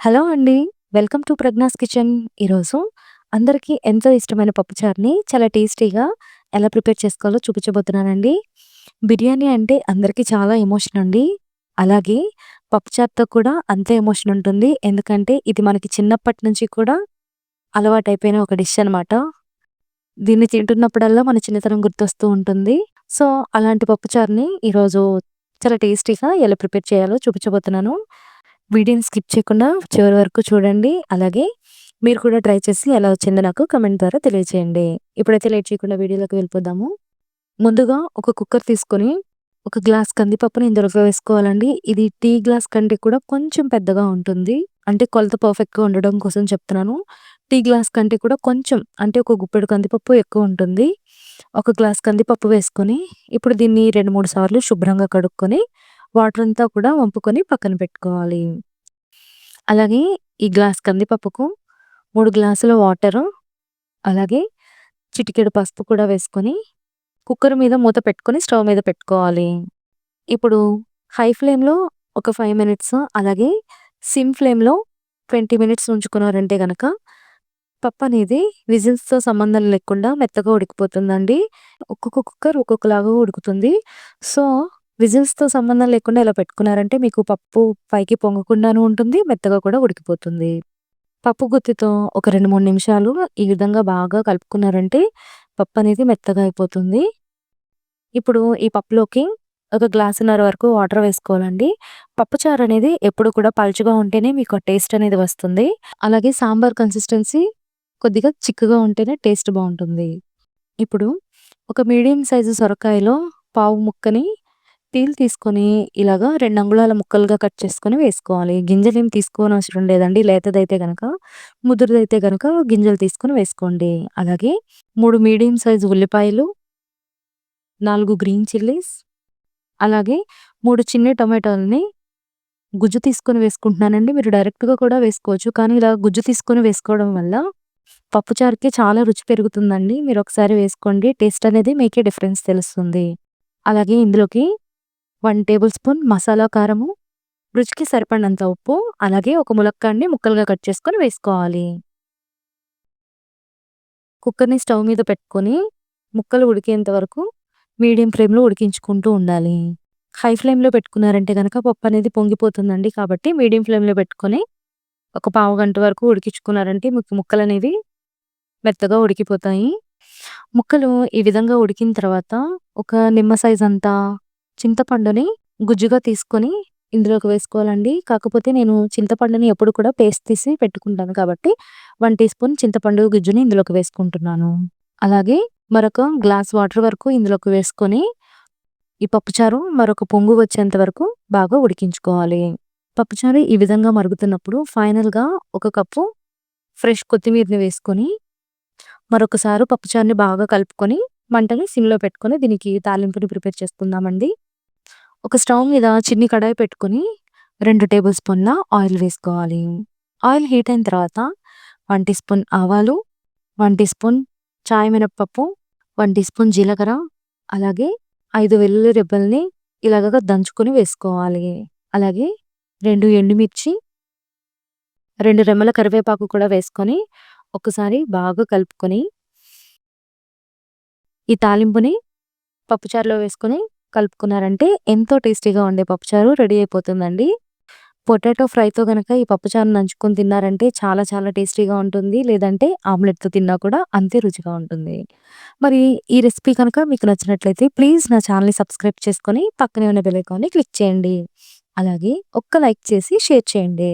Hello అండి. Welcome to Pragna's kitchen. ఈరోజు అందరికీ ఎంతో ఇష్టమైన పప్పుచారుని చాలా టేస్టీగా ఎలా ప్రిపేర్ చేసుకోవాలో చూపించబోతున్నానండి. బిర్యానీ అంటే అందరికీ చాలా ఎమోషన్ అండి. అలాగే పప్పుచారుతో కూడా అంతే ఎమోషన్ ఉంటుంది. ఎందుకంటే ఇది మనకి చిన్నప్పటి నుంచి కూడా అలవాటైపోయిన ఒక డిష్ అనమాట. దీన్ని తింటున్నప్పుడల్లా మన చిన్నతనం గుర్తొస్తూ ఉంటుంది. సో, అలాంటి పప్పుచారుని ఈరోజు చాలా టేస్టీగా ఎలా ప్రిపేర్ చేయాలో చూపించబోతున్నాను. వీడియోని స్కిప్ చేయకుండా చివరి వరకు చూడండి. అలాగే మీరు కూడా ట్రై చేసి ఎలా వచ్చిందో నాకు కమెంట్ ద్వారా తెలియజేయండి. ఇప్పుడైతే లేట్ చేయకుండా వీడియోలోకి వెళ్ళిపోదాము. ముందుగా ఒక కుక్కర్ తీసుకొని ఒక గ్లాస్ కందిపప్పుని ఇందులోకి వేసుకోవాలండి. ఇది టీ గ్లాస్ కంటే కూడా కొంచెం పెద్దగా ఉంటుంది. అంటే కొలత పర్ఫెక్ట్‌గా ఉండడం కోసం చెప్తున్నాను. టీ గ్లాస్ కంటే కూడా కొంచెం అంటే ఒక గుప్పెడు కందిపప్పు ఎక్కువ ఉంటుంది. ఒక గ్లాస్ కందిపప్పు వేసుకొని ఇప్పుడు దీన్ని 2, 3 సార్లు శుభ్రంగా కడుక్కొని వాటర్ అంతా కూడా వంపుకొని పక్కన పెట్టుకోవాలి. అలాగే ఈ గ్లాస్ కందిపప్పుకు మూడు గ్లాసుల వాటరు, అలాగే చిటికెడు పసుపు కూడా వేసుకొని కుక్కర్ మీద మూత పెట్టుకొని స్టవ్ మీద పెట్టుకోవాలి. ఇప్పుడు హై ఫ్లేమ్‌లో ఒక ఫైవ్ మినిట్స్ అలాగే సిమ్ ఫ్లేమ్‌లో 20 మినిట్స్ ఉంచుకున్నారంటే కనుక పప్పు అనేది విజిల్స్‌తో సంబంధం లేకుండా మెత్తగా ఉడికిపోతుందండి. ఒక్కొక్క కుక్కర్ ఒక్కొక్కలాగా ఉడుకుతుంది. సో, విజిల్స్‌తో సంబంధం లేకుండా ఇలా పెట్టుకున్నారంటే మీకు పప్పు పైకి పొంగకుండాను ఉంటుంది. మెత్తగా కూడా ఉడికిపోతుంది. పప్పు గుత్తితో ఒక 2, 3 నిమిషాలు ఈ విధంగా బాగా కలుపుకున్నారంటే పప్పు అనేది మెత్తగా అయిపోతుంది. ఇప్పుడు ఈ పప్పులోకి ఒక గ్లాసున్నర వరకు వాటర్ వేసుకోవాలండి. పప్పుచారు అనేది ఎప్పుడు కూడా పలుచగా ఉంటేనే మీకు ఆ టేస్ట్ అనేది వస్తుంది. అలాగే సాంబార్ కన్సిస్టెన్సీ కొద్దిగా చిక్కగా ఉంటేనే టేస్ట్ బాగుంటుంది ఇప్పుడు ఒక మీడియం సైజు సొరకాయలో పావు ముక్కని పీల్ తీసుకొని ఇలాగా రెండు అంగుళాల ముక్కలుగా కట్ చేసుకొని వేసుకోవాలి. గింజలు గింజలేం తీసుకోనవసరం లేదండి. లేతదైతే కనుక ముదురుదైతే కనుక గింజలు తీసుకొని వేసుకోండి. అలాగే మూడు మీడియం సైజు ఉల్లిపాయలు నాలుగు గ్రీన్ చిల్లీస్ అలాగే మూడు చిన్న టొమాటోలని గుజ్జు తీసుకొని వేసుకుంటున్నానండి. మీరు డైరెక్ట్‌గా కూడా వేసుకోవచ్చు. కానీ ఇలా గుజ్జు తీసుకొని వేసుకోవడం వల్ల పప్పుచారుకి చాలా రుచి పెరుగుతుందండి. మీరు ఒకసారి వేసుకోండి. టేస్ట్ అనేది మీకే డిఫరెన్స్ తెలుస్తుంది. అలాగే ఇందులోకి వన్ టేబుల్ స్పూన్ మసాలా కారము, రుచికి సరిపడినంత ఉప్పు, అలాగే ఒక ములక్కాడిని ముక్కలుగా కట్ చేసుకొని వేసుకోవాలి. కుక్కర్‌ని స్టవ్ మీద పెట్టుకొని ముక్కలు ఉడికేంత వరకు మీడియం ఫ్లేమ్‌లో ఉడికించుకుంటూ ఉండాలి. హై ఫ్లేమ్‌లో పెట్టుకున్నారంటే కనుక పప్పు అనేది పొంగిపోతుందండి. కాబట్టి మీడియం ఫ్లేమ్‌లో పెట్టుకొని ఒక పావుగంట వరకు ఉడికించుకున్నారంటే మీకు ముక్కలనేవి మెత్తగా ఉడికిపోతాయి. ముక్కలు ఈ విధంగా ఉడికిన తర్వాత ఒక నిమ్మ సైజ్ అంతా చింతపండుని గుజ్జుగా తీసుకొని ఇందులోకి వేసుకోవాలండి. కాకపోతే నేను చింతపండుని ఎప్పుడు కూడా పేస్ట్ తీసి పెట్టుకుంటాను కాబట్టి వన్ టీ స్పూన్ చింతపండు గుజ్జుని ఇందులోకి వేసుకుంటున్నాను. అలాగే మరొక గ్లాస్ వాటర్ వరకు ఇందులోకి వేసుకొని ఈ పప్పుచారు మరొక పొంగు వచ్చేంత వరకు బాగా ఉడికించుకోవాలి. పప్పుచారు ఈ విధంగా మరుగుతున్నప్పుడు ఫైనల్‌గా ఒక కప్పు ఫ్రెష్ కొత్తిమీరని వేసుకొని మరొకసారి పప్పుచారుని బాగా కలుపుకొని మంటని సిమ్‌లో పెట్టుకొని దీనికి తాలింపుని ప్రిపేర్ చేసుకుందామండి. ఒక స్టవ్ మీద చిన్ని కడాయి పెట్టుకొని రెండు టేబుల్ స్పూన్ల ఆయిల్ వేసుకోవాలి. ఆయిల్ హీట్ అయిన తర్వాత వన్ టీ స్పూన్ ఆవాలు, వన్ టీ స్పూన్ చాయ్ మినప్పప్పు వన్ టీ స్పూన్ జీలకర్ర, అలాగే ఐదు వెల్లుల్లి రెబ్బల్ని ఇలాగ దంచుకొని వేసుకోవాలి. అలాగే రెండు ఎండుమిర్చి, రెండు రెమ్మల కరివేపాకు కూడా వేసుకొని ఒకసారి బాగా కలుపుకొని ఈ తాలింపుని పప్పుచారులో వేసుకొని కలుపుకున్నారంటే ఎంతో టేస్టీగా ఉండే పప్పుచారు రెడీ అయిపోతుందండి. పొటాటో ఫ్రైతో కనుక ఈ పప్పుచారు నంచుకొని తిన్నారంటే చాలా చాలా టేస్టీగా ఉంటుంది. లేదంటే ఆమ్లెట్‌తో తిన్నా కూడా అంతే రుచిగా ఉంటుంది. మరి ఈ రెసిపీ కనుక మీకు నచ్చినట్లయితే ప్లీజ్ నా ఛానల్ని సబ్స్క్రైబ్ చేసుకొని పక్కనే ఉన్న బెల్ ఐకాన్‌ని క్లిక్ చేయండి. అలాగే ఒక్క లైక్ చేసి షేర్ చేయండి.